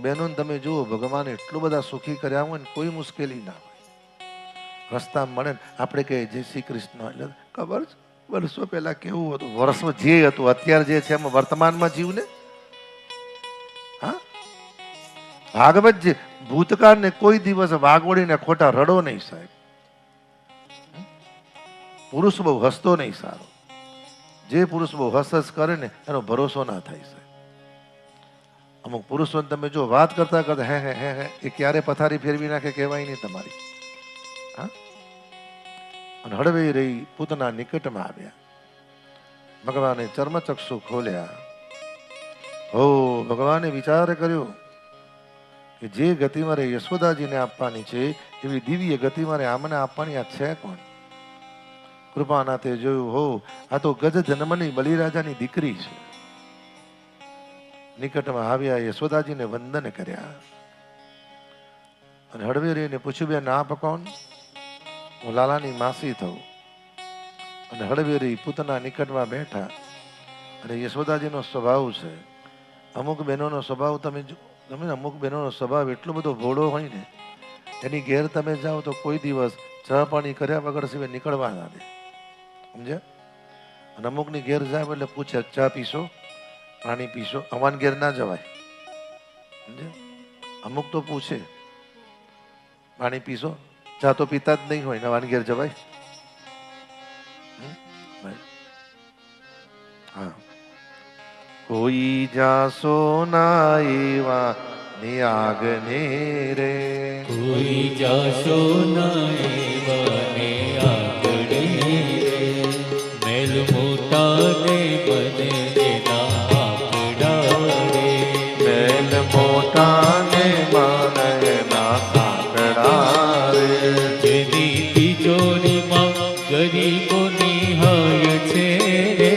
બહેનો તમે જુઓ, ભગવાન એટલું બધા સુખી કર્યા હોય ને કોઈ મુશ્કેલી ના હોય. રસ્તા મળે ને, આપણે કહીએ, જય શ્રી કૃષ્ણ. એટલે ખબર છે, વર્ષો પહેલા કેવું હતું? વર્ષમાં જે હતું, અત્યારે જે છે, એમાં વર્તમાનમાં જીવને હા? ભાગવત જે, ભૂતકાળને કોઈ દિવસ વાગોડીને ખોટા રડો નહીં સાહેબ. પુરુષ બહુ હસતો નહીં સારો. જે પુરુષ બહુ હસ હસ કરે ને, એનો ભરોસો ના થાય સાહેબ. અમુક પુરુષોને તમે જો વાત કરતા કરતા, હે હે હે હે, એ ક્યારે પથારી ફેરવી નાખે કહેવાય નહીં તમારી. અને હળવે રહી પૂતના નિકટમાં આવ્યા. ભગવાને ચર્મચક્ષુ ખોલ્યા. હો, ભગવાને વિચાર કર્યો કે જે ગતિ મારે યશોદાજીને આપવાની છે, એવી દિવ્ય ગતિ મારે આમને આપવાની, આ છે કોણ? કૃપાનાથે જોયું, હો, આ તો ગજ જન્મની બલિરાજાની દીકરી છે. નિકટમાં આવ્યા યશોદાજીને વંદન કર્યા. અને હળવેરીને પૂછ્યું, બેન, આપ કોણ? હું લાલાની માસી થઉં. અને હળવેરી પૂતના નિકટમાં બેઠા. અને યશોદાજીનો સ્વભાવ છે. અમુક બહેનોનો સ્વભાવ તમે તમે અમુક બહેનોનો સ્વભાવ એટલો બધો ભોળો હોય ને, એની ઘેર તમે જાઓ તો કોઈ દિવસ ચા પાણી કર્યા વગર સિવાય નીકળવા ના દે. સમજ્યા? અને અમુકની ઘેર જાય એટલે પૂછે, ચા પીશો? પાણી પીશો અમાન ઘેર ના જવાય. અમુક તો પૂછે પાણી પીશો, ચા તો પીતા જ નહીં હોય નવાન ઘેર જવાય? હા. કોઈ જાસો ના એવા નિયાગને રે. કોઈ જાસો ના આગળ બેલ મોટા ને માનય ના સાંકડા રે. જેની તિજોરીમાં ગરીબોની હાય છે રે.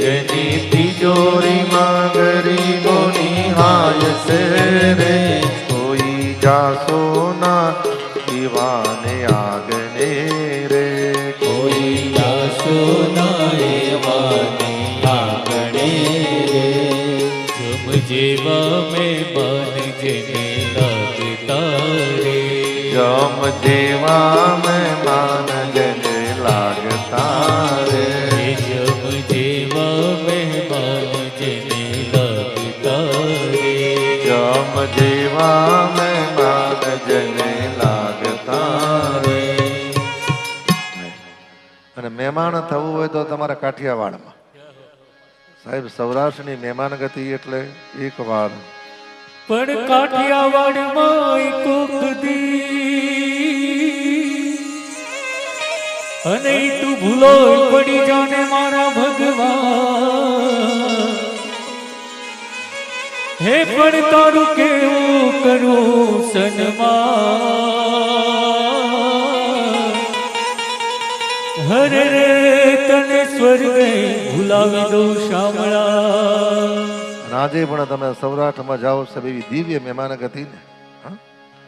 જેની તિજોરીમાં ગરીબોની હાય છે રે. કોઈ જાસો ના દીવાને આગને રે. કોઈ જાશો નાને જમ મેં બન જેને લાગતા રે. જમ જેવા મહેમાન જને લાગતા રે જમ જેવા મહેમાન જેને લાગતા રે જમ જેવા મહેમાન જને લાગતા રે. અને મહેમાન થવું હોય તો તમારા કાઠિયાવાડમાં. સાહેબ, સૌરાષ્ટ્રની મહેમાન ગતિ એટલે એક વાર પણ કાઠિયાવાડમાં કોક તું ભૂલો પડી જાને મારા ભગવાન. હે પણ તારું કેવું કરું સન્માન? હરે રે તને સ્વર્ગે ભૂલાવી દઉં શામળા. અને પણ તમે સૌરાષ્ટ્રમાં જાઓ સાહેબ એવી દિવ્ય મહેમાન ગતિ ને